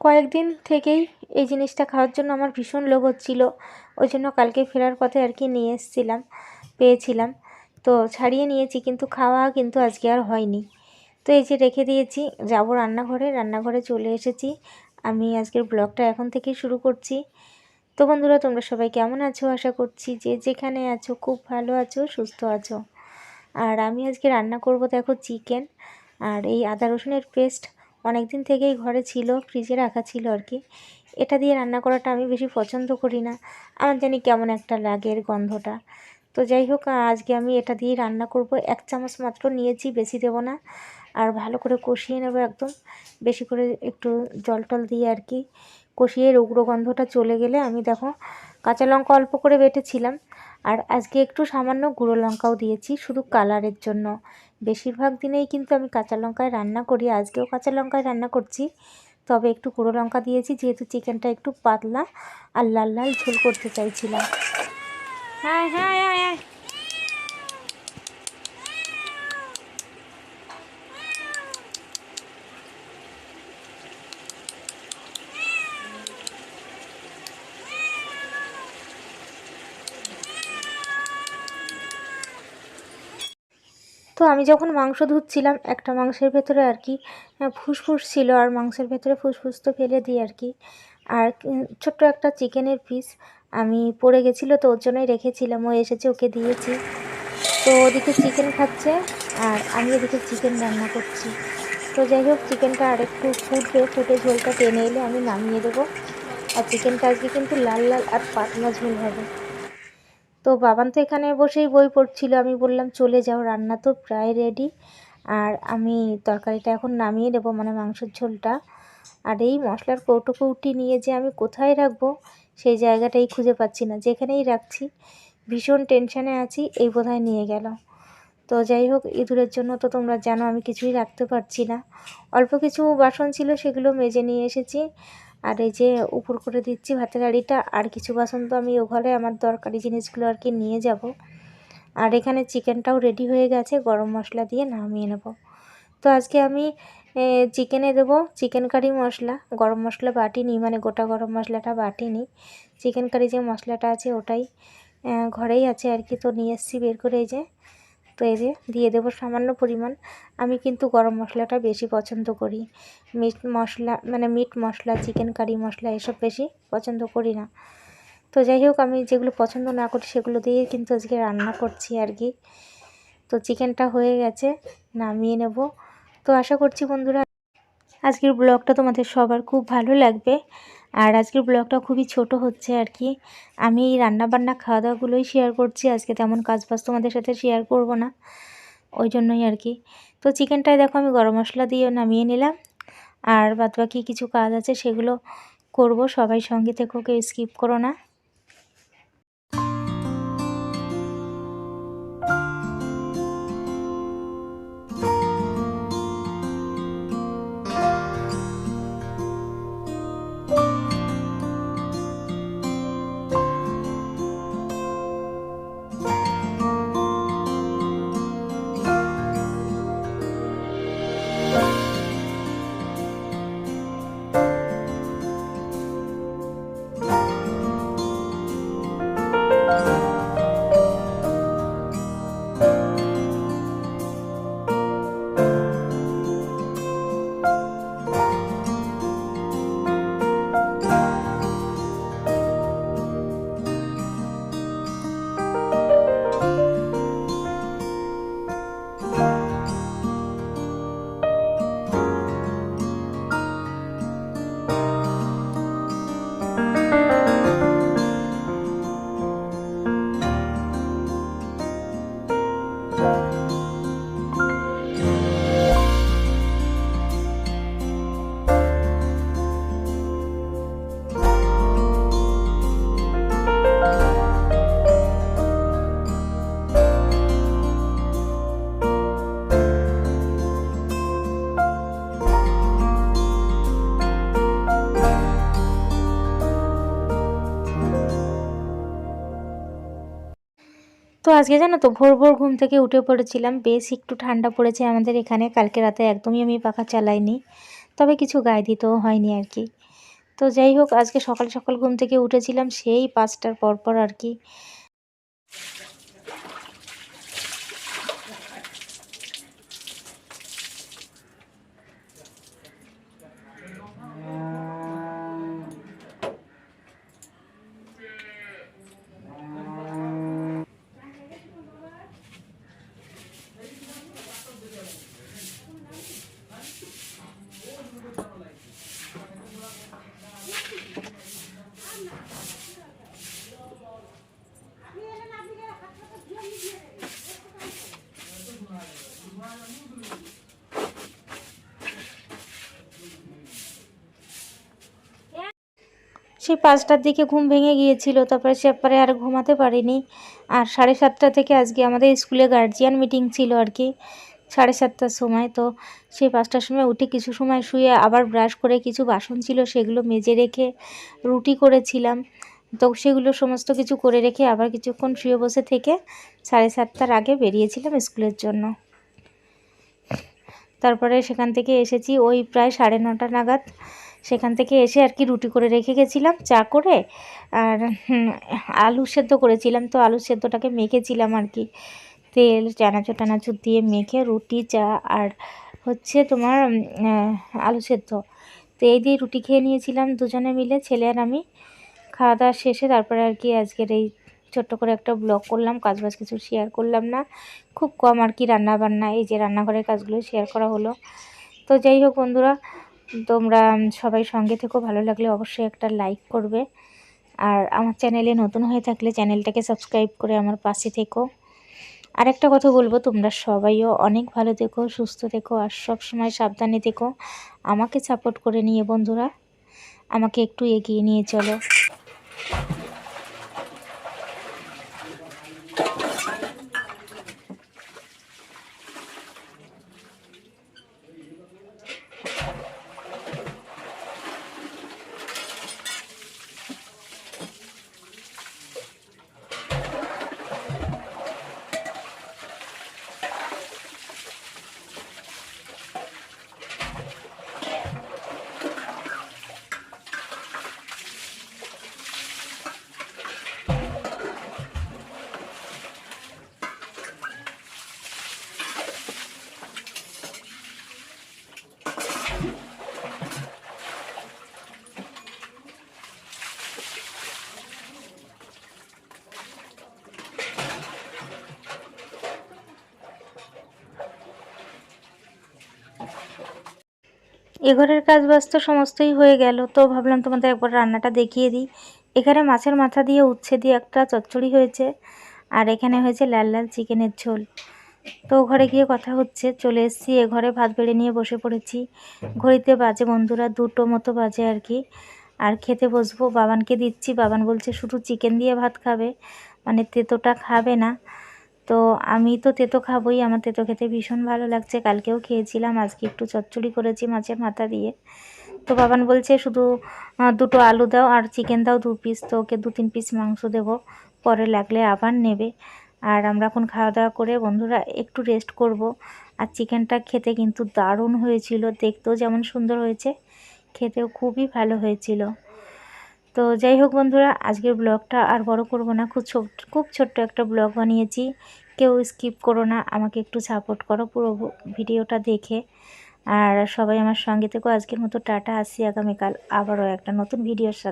কয়েকদিন থেকেই এই জিনিসটা খাওয়ার জন্য আমার ভীষণ লোভ হচ্ছিল। ওই জন্য কালকে ফেরার পথে আর কি নিয়ে এসেছিলাম, পেয়েছিলাম। তো ছাড়িয়ে নিয়েছি, কিন্তু খাওয়া কিন্তু আজকে আর হয়নি। তো এই যে রেখে দিয়েছি, যাব রান্নাঘরে। রান্নাঘরে চলে এসেছি। আমি আজকের ব্লগটা এখন থেকেই শুরু করছি। তো বন্ধুরা, তোমরা সবাই কেমন আছো? আশা করছি যে যেখানে আছো, খুব ভালো আছো, সুস্থ আছো। আর আমি আজকে রান্না করব, দেখো, চিকেন। আর এই আদা রসুনের পেস্ট অনেক দিন থেকেই ঘরে ছিল ফ্রিজে রাখা ছিল আর কি। এটা দিয়ে রান্না করাটা আমি বেশি পছন্দ করি না। আমার জানি কেমন একটা লাগে এর গন্ধটা। তো যাই হোক, আজকে আমি এটা দিয়ে রান্না করব। এক চামচ মাত্র নিয়েছি, বেশি দেবো না। আর ভালো করে কষিয়ে নেব একদম। বেশি করে একটু জল টল দিয়ে আর কি। কষিয়ে উগ্র গন্ধটা চলে গেলে আমি দেখো কাঁচা লঙ্কা অল্প করে বেটেছিলাম। আর আজকে একটু সামান্য গুঁড়ো লঙ্কাও দিয়েছি, শুধু কালারের জন্য। বেশিরভাগ দিনেই কিন্তু আমি কাঁচা লঙ্কায় রান্না করি, আজকেও কাঁচা লঙ্কায় রান্না করছি। তবে একটু গুঁড়ো লঙ্কা দিয়েছি, যেহেতু চিকেনটা একটু পাতলা আর লাল লাল ঝোল করতে চাইছিলাম। হ্যাঁ হ্যাঁ হ্যাঁ তো আমি যখন মাংস ধুচ্ছিলাম, একটা মাংসের ভেতরে আর কি ফুসফুস ছিল আর মাংসের ভেতরে ফুসফুস তো ফেলে দিই আর কি। আর ছোট্ট একটা চিকেনের পিস আমি পড়ে গেছিল তো ওর জন্যই রেখেছিলাম, ও এসেছে, ওকে দিয়েছি। তো ওদিকে চিকেন খাচ্ছে আর আমি এদিকে চিকেন রান্না করছি। তো যাই হোক, চিকেনটা আরেকটু ফুটবে, ফুটে ঝোলটা টেনে এলে আমি নামিয়ে দেবো। আর চিকেনটা আজকে কিন্তু লাল লাল আর পাতলা ঝোল হবে। তো বাবান তো এখানে বসেই বই পড়ছিল। আমি বললাম, চলে যাও, রান্না তো প্রায় রেডি আর আমি তরকারিটা এখন নামিয়ে দেবো মানে মাংসের ঝোলটা। আর এই মশলার কৌটো কৌটি নিয়ে যে আমি কোথায় রাখব, সেই জায়গাটাই খুঁজে পাচ্ছি না। যেখানেই রাখছি, ভীষণ টেনশানে আছি, এই বোধহয় নিয়ে গেল। তো যাই হোক, ইঁদুরের জন্য তো তোমরা জানো, আমি কিছুই রাখতে পারছি না। অল্প কিছু বাসন ছিল, সেগুলো মেজে নিয়ে এসেছি। আর এই যে উপর করে দিচ্ছি ভাতের হাঁড়িটা আর কিছু বাসন তো আমি ও ঘরে আমার দরকারি জিনিসগুলো আর কি নিয়ে যাব। আর এখানে চিকেনটাও রেডি হয়ে গেছে, গরম মশলা দিয়ে নামিয়ে নেব। তো আজকে আমি চিকেনে দেবো চিকেন কারি মশলা, গরম মশলা বাটিনি মানে গোটা গরম মশলাটা বাটিনি। চিকেন কারি যে মশলাটা আছে ওটাই ঘরেই আছে আর কি, তো নিয়ে এসেছি বের করে এই যে। তো এই যে দিয়ে দেবো সামান্য পরিমাণ। আমি কিন্তু গরম মশলাটা বেশি পছন্দ করি। মিট মশলা মানে মিট মশলা, চিকেন কারি মশলা এসব বেশি পছন্দ করি না। তো যাই হোক, আমি যেগুলো পছন্দ না করি সেগুলো দিয়ে কিন্তু আজকে রান্না করছি আর কি। তো চিকেনটা হয়ে গেছে, নামিয়ে নেব। তো আশা করছি বন্ধুরা, আজকের ব্লগটা তোমাদের সবার খুব ভালো লাগবে। আর আজকের ব্লগটা খুবই ছোট হচ্ছে আর কি। আমি এই রান্নাবান্না খাওয়া দাওয়াগুলোই শেয়ার করছি। আজকে তেমন কাজ বাজ তোমাদের সাথে শেয়ার করব না। ওই জন্যই আর কি। তো চিকেনটায় দেখো আমি গরম মশলা দিয়ে নামিয়ে নিলাম। আর বাদ বাকি কিছু কাজ আছে সেগুলো করব। সবাই সঙ্গে থেকে, কেউ স্কিপ করো না। তো আজকে জানো তো, ভোর ভোর ঘুম থেকে উঠে পড়েছিলাম। বেশ একটু ঠান্ডা পড়েছে আমাদের এখানে। কালকে রাতে একদমই আমি পাখা চালাইনি। তবে কিছু গায়ে দিতেও হয়নি আর কি। তো যাই হোক, আজকে সকাল সকাল ঘুম থেকে উঠেছিলাম, সেই পাঁচটার পরপর পর আর কি। সেই পাঁচটার দিকে ঘুম ভেঙে গিয়েছিল, তারপরে সে পরে আর ঘুমাতে পারিনি। আর সাড়ে সাতটা থেকে আজকে আমাদের স্কুলে গার্জিয়ান মিটিং ছিল আর কি, সাড়ে সাতটার সময়। তো সেই পাঁচটার সময় উঠে কিছু সময় শুয়ে আবার ব্রাশ করে কিছু বাসন ছিল, সেগুলো মেজে রেখে রুটি করেছিলাম। তো সেগুলো সমস্ত কিছু করে রেখে আবার কিছুক্ষণ শুয়ে বসে থেকে সাড়ে সাতটার আগে বেরিয়েছিলাম স্কুলের জন্য। তারপরে সেখান থেকে এসেছি ওই প্রায় সাড়ে নটা নাগাদ। সেখান থেকে এসে আর কি রুটি করে রেখে গেছিলাম, চা করে আর আলু সেদ্ধ করেছিলাম। তো আলু সেদ্ধটাকে মেখেছিলাম আর কি। তেল, চানাচুর টানাচুর দিয়ে মেখে রুটি, চা আর হচ্ছে তোমার আলু সেদ্ধ। তো এই দিয়ে রুটি খেয়ে নিয়েছিলাম দুজনে মিলে, ছেলে আর আমি। খাওয়া দাওয়া শেষে তারপরে আর কি আজকের এই ছোট্ট করে একটা ব্লগ করলাম কাজবাজ কিছু শেয়ার করলাম না। খুব কম আর কি রান্না বান্না এই যে রান্নাঘরের কাজগুলো শেয়ার করা হলো। তো যাই হোক বন্ধুরা তোমরা সবাই সঙ্গে থেকেও ভালো লাগলে অবশ্যই একটা লাইক করবে। আর আমার চ্যানেলে নতুন হয়ে থাকলে চ্যানেলটাকে সাবস্ক্রাইব করে আমার পাশে থেকো। আরেকটা কথা বলব, তোমরা সবাইও অনেক ভালো থেকো, সুস্থ থেকো, আর সব সময় সাবধানে থেকো। আমাকে সাপোর্ট করে নিয়ে বন্ধুরা। আমাকে একটু এগিয়ে নিয়ে চলো। এ ঘরের কাজ বাস্ত সমস্তই হয়ে গেল। তো ভাবলাম তোমাদের একবার রান্নাটা দেখিয়ে দিই। এখানে মাছের মাথা দিয়ে উচ্ছে দিয়ে একটা চচ্চড়ি হয়েছে আর এখানে হয়েছে লাল লাল চিকেনের ঝোল। তো ঘরে গিয়ে কথা হচ্ছে, চলে এসেছি। এ ঘরে ভাত বেড়ে নিয়ে বসে পড়েছি। ঘড়িতে বাজে বন্ধুরা দুটো মতো বাজে আর কি। আর খেতে বসবো। বাবানকে দিচ্ছি। বাবান বলছে, শুধু চিকেন দিয়ে ভাত খাবে। মানে তেতোটা খাবে না। তো আমি তো তেতো খাবোই, আমার তেতো খেতে ভীষণ ভালো লাগছে। কালকেও খেয়েছিলাম, আজকে একটু চচ্চড়ি করেছি মাছের মাথা দিয়ে। তো বাবান বলছে শুধু দুটো আলু দাও আর চিকেন দাও দু পিস তো ওকে দু তিন পিস মাংস দেবো, পরে লাগলে আবার নেবে। আর আমরা এখন খাওয়া দাওয়া করে বন্ধুরা একটু রেস্ট করব। আর চিকেনটা খেতে কিন্তু দারুণ হয়েছিল, দেখতেও যেমন সুন্দর হয়েছে, খেতেও খুবই ভালো হয়েছিল। তো যাই হোক বন্ধুরা, আজকের ব্লগটা আর বড় করব না, খুব ছোট, খুব ছোট্ট একটা ব্লগ বানিয়েছি। কেউ স্কিপ করো না, আমাকে একটু সাপোর্ট করো পুরো ভিডিওটা দেখে। আর সবাই আমার সঙ্গে থেকেও আজকের মতো টাটা, আসি আগামীকাল আবারও একটা নতুন ভিডিওর সাথে।